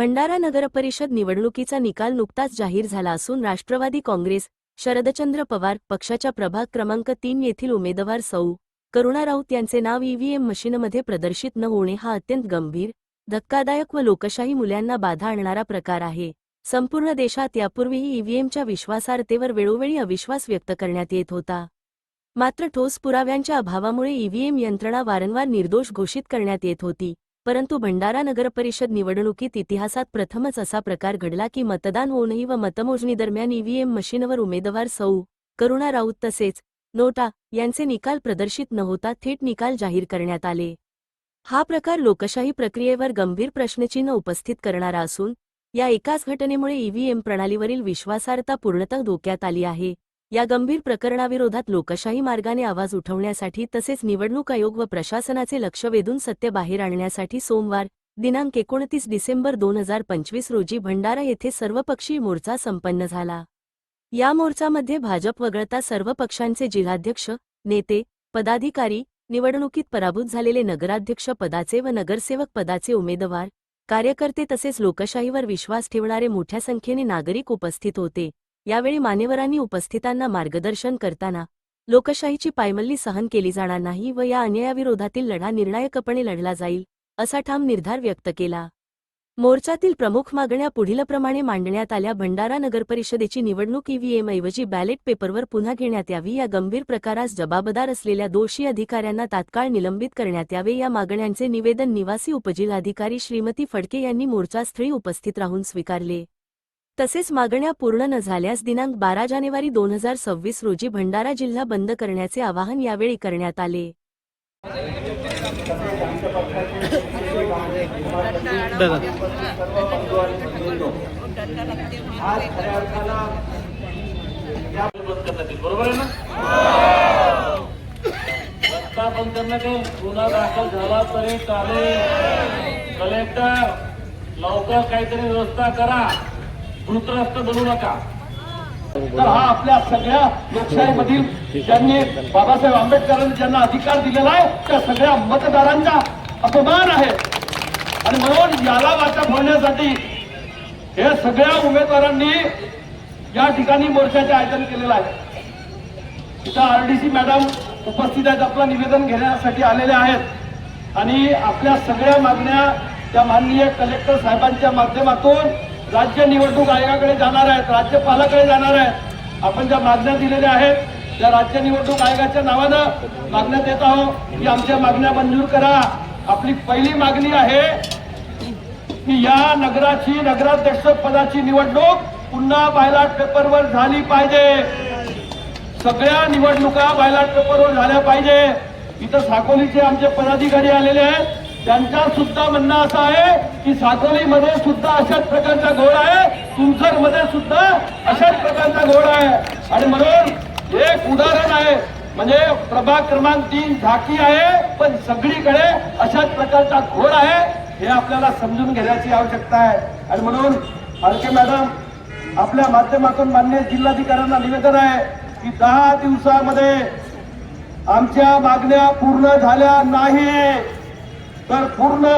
भंडारा नगरपरिषद निवडणुकीचा निकाल नुकताच जाहीर झाला असून राष्ट्रवादी काँग्रेस शरदचंद्र पवार पक्षाच्या प्रभाग क्रमांक तीन येथील उमेदवार सौ करुणा राऊत यांचे नाव ईव्हीएम मशीनमध्ये प्रदर्शित न होणे हा अत्यंत गंभीर धक्कादायक व लोकशाही मूल्यांना बाधा आणणारा प्रकार आहे. संपूर्ण देशात यापूर्वीही ईव्हीएमच्या विश्वासार्हतेवर वेळोवेळी अविश्वास व्यक्त करण्यात येत होता. मात्र ठोस पुराव्यांच्या अभावामुळे ईव्हीएम यंत्रणा वारंवार निर्दोष घोषित करण्यात येत होती. परंतु भंडारा नगरपरिषद निवडणुकीत इतिहासात प्रथमच असा प्रकार घडला की मतदान होऊनही व मतमोजणीदरम्यान ईव्हीएम मशीनवर उमेदवार सौ करुणा राऊत तसेच नोटा यांचे निकाल प्रदर्शित न होता थेट निकाल जाहीर करण्यात आले. हा प्रकार लोकशाही प्रक्रियेवर गंभीर प्रश्नचिन्ह उपस्थित करणारा असून या एकाच घटनेमुळे ईव्हीएम प्रणालीवरील विश्वासार्हता पूर्णतः धोक्यात आली आहे. या गंभीर प्रकरणाविरोधात लोकशाही मार्गाने आवाज उठवण्यासाठी तसेच निवडणूक आयोग व प्रशासनाचे लक्ष वेधून सत्य बाहेर आणण्यासाठी सोमवार दिनांक एकोणतीस डिसेंबर दोन हजार पंचवीस रोजी भंडारा येथे सर्वपक्षीय मोर्चा संपन्न झाला. या मोर्चामध्ये भाजप वगळता सर्व पक्षांचे जिल्हाध्यक्ष नेते पदाधिकारी निवडणुकीत पराभूत झालेले नगराध्यक्ष पदाचे व नगरसेवक पदाचे उमेदवार कार्यकर्ते तसेच लोकशाहीवर विश्वास ठेवणारे मोठ्या संख्येने नागरिक उपस्थित होते. यावेळी मान्यवरांनी उपस्थितांना मार्गदर्शन करताना लोकशाहीची पायमल्ली सहन केली जाणार नाही व या अन्यायाविरोधातील लढा निर्णायकपणे लढला जाईल असा ठाम निर्धार व्यक्त केला. मोर्चातील प्रमुख मागण्या पुढीलप्रमाणे मांडण्यात आल्या. भंडारा नगरपरिषदेची निवडणूक ईव्हीएम ऐवजी बॅलेट पेपरवर पुन्हा घेण्यात यावी. या गंभीर प्रकारास जबाबदार असलेल्या दोषी अधिकाऱ्यांना तात्काळ निलंबित करण्यात यावे. या मागण्यांचे निवेदन निवासी उपजिल्हाधिकारी श्रीमती फडके यांनी मोर्चास्थळी उपस्थित राहून स्वीकारले. तसेच मागण्या पूर्ण न झाल्यास दिनांक बारा जानेवारी दोन हजार सव्वीस रोजी भंडारा जिल्हा बंद करण्याचे आवाहन यावेळी करण्यात आले. रस्ता बंद करण्यात येईल गुन्हा दाखल झाला तरी चालेल कलेक्टर लवकर काहीतरी व्यवस्था करा. भूतग्रस्त बनू नका. तर हा आपल्या सगळ्या लोकशाहीमधील ज्यांनी बाबासाहेब आंबेडकरांनी ज्यांना अधिकार दिलेला आहे त्या सगळ्या मतदारांचा अपमान आहे. आणि म्हणून याला वाचा फोडण्यासाठी हे सगळ्या उमेदवारांनी या ठिकाणी मोर्चाचे आयोजन केलेलं आहे. इथं आरडीसी मॅडम उपस्थित आहेत आपलं निवेदन घेण्यासाठी आलेले आहेत. आणि आपल्या सगळ्या मागण्या त्या माननीय कलेक्टर साहेबांच्या माध्यमातून राज्य निवडणूक आयोगाकडे जाणार आहेत राज्यपालाकडे जाणार आहेत. आपण ज्या मागण्या दिलेल्या आहेत त्या राज्य निवडणूक आयोगाच्या नावानं मागण्या देत आहोत. की आमच्या मागण्या मंजूर करा. आपली पहिली मागणी आहे की या नगराची नगराध्यक्ष पदाची निवडणूक पुन्हा बायलाट पेपरवर झाली पाहिजे. सगळ्या निवडणुका बायलाट पेपरवर झाल्या पाहिजे. इथं साकोलीचे आमचे पदाधिकारी आलेले आहेत. त्यांचा सुद्धा म्हणणं असं आहे की साकोलीमध्ये सुद्धा अशाच प्रकारचा घोड आहे. तुमसरमध्ये सुद्धा अशाच प्रकारचा घोड आहे. आणि म्हणून एक उदाहरण आहे. म्हणजे प्रभाग क्रमांक तीन झाकी आहे पण सगळीकडे अशाच प्रकारचा घोड आहे. हे आपल्याला समजून घेण्याची आवश्यकता आहे. आणि म्हणून हलके मॅडम आपल्या माध्यमातून मान्य जिल्हाधिकाऱ्यांना निवेदन आहे की दहा दिवसामध्ये आमच्या मागण्या पूर्ण झाल्या नाही. तर पूर्ण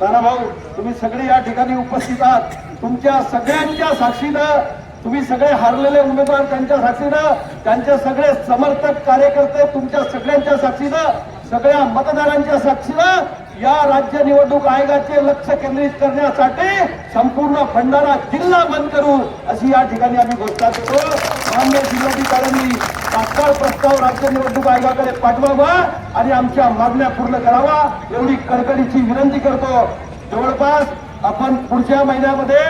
भाऊ तुम्ही सगळे या ठिकाणी उपस्थित आहात. तुमच्या सगळ्यांच्या साक्षीनं तुम्ही सगळे हारलेले उमेदवार त्यांच्या साक्षीनं त्यांचे सगळे समर्थक कार्यकर्ते तुमच्या सगळ्यांच्या साक्षीनं सगळ्या मतदारांच्या साक्षीनं या राज्य निवडणूक आयोगाचे लक्ष केंद्रित करण्यासाठी संपूर्ण भंडारा जिल्हा बंद करू अशी या ठिकाणी आम्ही घोषणा करतो मान्य जिल्हाधिकाऱ्यांनी तात्काळ प्रस्ताव राज्य निवडणूक आयोगाकडे पाठवावा आणि आमच्या मागण्या पूर्ण करावा एवढी कडकडीची विनंती करतो. जवळपास आपण पुढच्या महिन्यामध्ये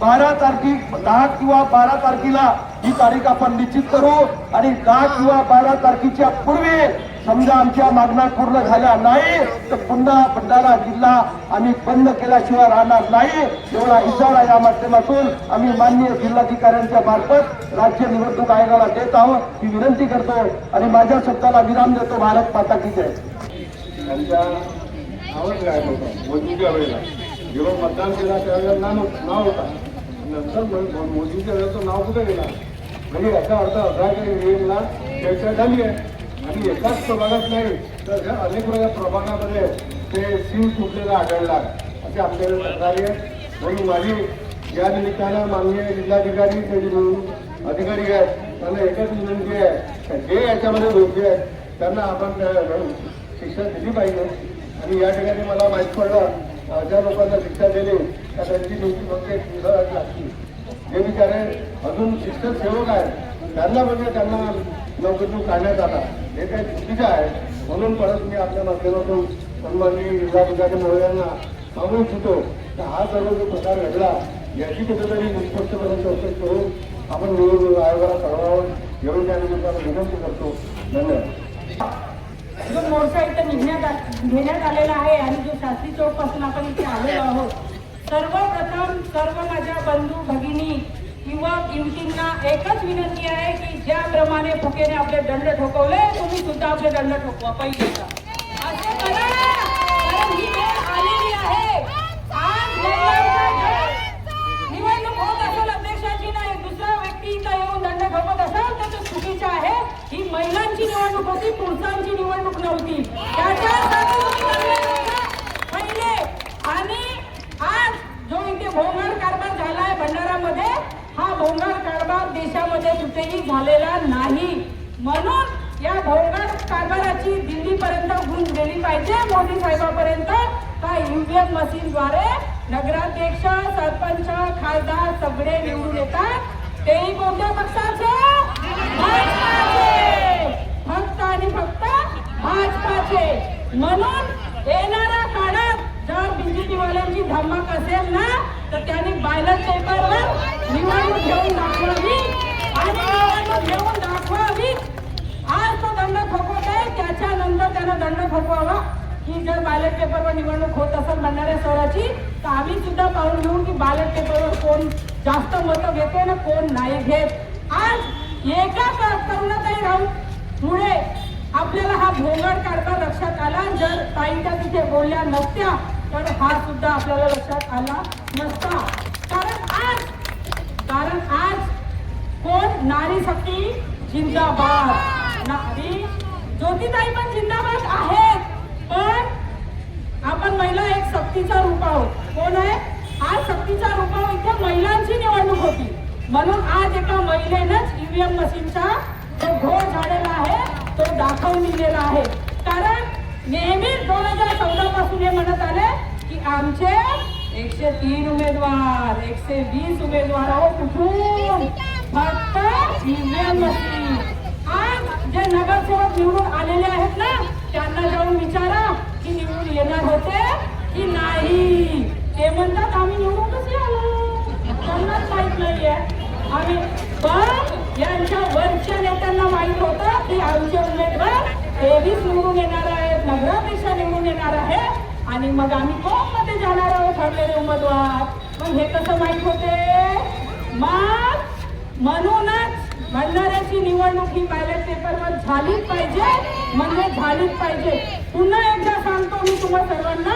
बारा तारखी दहा किंवा बारा तारखेला ही तारीख आपण निश्चित करू आणि दहा किंवा बारा तारखेच्या पूर्वी समजा आमच्या मागण्या पूर्ण झाल्या नाही तर पुन्हा भंडारा जिल्हा आम्ही बंद केल्याशिवाय राहणार नाही एवढा इशारा या माध्यमातून आम्ही माननीय जिल्हाधिकाऱ्यांच्या मार्फत राज्य निवडणूक आयोगाला देत आहोत. ही विनंती करतो आणि माझ्या स्वतःला विराम देतो. भारत माता की जय. मोदीच्या वेळेला. जेव्हा मतदान केला त्यावेळेला नाव नाव होता. नंतर मो- मोदीच्या वेळेचं नाव कुठे गेला? म्हणजे याचा अर्थ असा की ईव्हीएमला चर्चा झाली आहे. आणि एकाच प्रभागात नाही तर ह्या अनेक वेळा प्रभागामध्ये ते सीव तुटलेलं आढळला असे आपल्याला तक्रारी आहे म्हणून माझी या निमित्तानं माननीय जिल्हाधिकारी त्यांनी अधिकारी आहेत त्यांना एकच विनंती आहे जे याच्यामध्ये दोषी आहेत त्यांना आपण शिक्षा दिली पाहिजे. आणि या ठिकाणी मला माहीत पडलं ज्या लोकांना शिक्षा दिली त्या त्यांची नियुक्ती फक्त एक विभागात लागली जे बिचारे अजून शिक्षक सेवक आहेत त्यांना म्हणजे त्यांना नोकरीतून काढण्यात आला. हे काही चुकीचं आहे. म्हणून परत मी आपल्या माध्यमातून सन्माननीय जिल्हाधिकारी महोदयांना सांगू इच्छितो की हा सर्व जो प्रकार घडला याची कुठेतरी निष्पक्षपणे चौकशी करून आपण निवडणूक आयोगाला कळवावं. घेऊन त्या निमित्तानं विनंती करतो. धन्यवाद. जो मोर्चा इथं निघण्यात घेण्यात आलेला आहे आणि जो शास्त्री चौकपासून आपण इथे आलेलो आहोत. सर्वप्रथम सर्व माझ्या बंधू भगिनी युवक युवतींना एकच विनंती आहे की ज्याप्रमाणे फुकेने आपले दंड ठोकवले तुम्ही सुद्धा आपले दंड ठोकवा पहिले. असे करा कारण ही वेळ आलेली आहे. आज निवडणूक होत असेल अध्यक्षाची नाही दुसरा व्यक्ती इथं येऊन दंड ठोकत असेल तर तो चुकीचा आहे. ही महिलांची निवडणूक होती पुरुषांची निवडणूक नव्हती. त्याच्यासाठी तुम्ही दंड ठोका. पहिले आणि आज जो इथे भोंगार कारभार झालाय भंडारामध्ये हा भोंगार कारभार देशामध्ये कुठेही झालेला नाही म्हणून या भोंगार कारभाराची दिल्लीपर्यंत गुंज गेली पाहिजे. मोदी साहेबापर्यंत का ईव्हीएम मशीनद्वारे नगराध्यक्ष सरपंच खासदार सगळे निवडून येतात? तेही कोणत्या पक्षाचे? फक्त आणि फक्त भाजपाचे. म्हणून येणाऱ्या काळात जर बीजेपीवाल्यांची धमक असेल ना तर त्यांनी बायलर पेपरवर निवडणूक घेऊन दाखवावी. आणि निवडणूक घेऊन दाखवा आज तो दंड ठोकवत आहे त्याच्यानंतर त्यांना दंड ठोकवावा की जर बॅलेट पेपरवर निवडणूक होत असेल म्हणणाऱ्या शहराची तर आम्ही सुद्धा पाहून घेऊ की बॅलेट पेपरवर कोण जास्त मतं घेते ना कोण नाही घेत. आज एका क- करुणाताई मुळे आपल्याला हा भोंगड कारभार लक्षात आला. जर ताईच्या तिथे बोलल्या नसत्या तर हा सुद्धा आपल्याला लक्षात आला नसता. कारण आज कारण आज कोण नारी शक्ती जिंदाबाद. नारी ज्योतिताई पण जिंदाबाद आहेत. पण आपण महिला एक सक्तीचा रूप आहोत. कोण आहे? आज सक्तीचा रूप आहोत. इथे महिलांची निवडणूक होती. म्हणून आज एका महिलेनंच ईव्हीएम मशीनचा जो घोळ झालेला आहे तो दाखवून दिलेला आहे. कारण नेहमी दोन हजार चौदा पासून हे म्हणत आले की आमचे एकशे तीन उमेदवार एकशे वीस उमेदवार आहोत कुठून? फक्त ईव्हीएम मशीन आज जे नगरसेवक निवडून आलेले आहेत ना त्यांना जाऊन विचारा की निवडून येणार होते की नाही ते म्हणतात आम्ही निवडून कसे आलो त्यांनाच माहीत नाहीये आणि पण यांच्या वरच्या नेत्यांना माहीत होतं की आमचे उमेदवार तेवीस निवडून येणार आहेत नगरापेक्षा निवडून येणार आहे आणि मग आम्ही कोणमध्ये जाणार आहोत ठरलेले उमेदवार? मग हे कसं माहीत होते? मग म्हणूनच भंडाऱ्याची निवडणूक ही बॅलेट पेपरवर झालीच पाहिजे. म्हणजे झालीच पाहिजे. पुन्हा एकदा सांगतो मी तुम्हा सर्वांना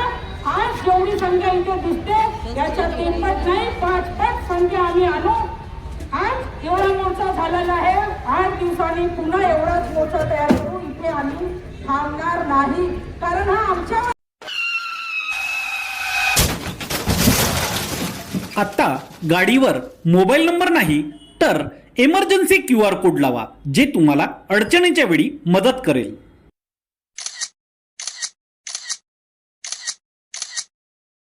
आज जेवढी संख्या इथे दिसते याच्या तीन पट नाही पाच पट संख्या आम्ही आणू. एवढा मोर्चा झालेला आहे. आठ दिवसांनी पुन्हा एवढाच मोर्चा तयार करू इथे आम्ही थांबणार नाही. कारण हा आमच्या आता गाडीवर मोबाईल नंबर नाही तर एमर्जन्सी क्यू आर कोड लावा जे तुम्हाला अडचणीच्या वेळी मदत करेल.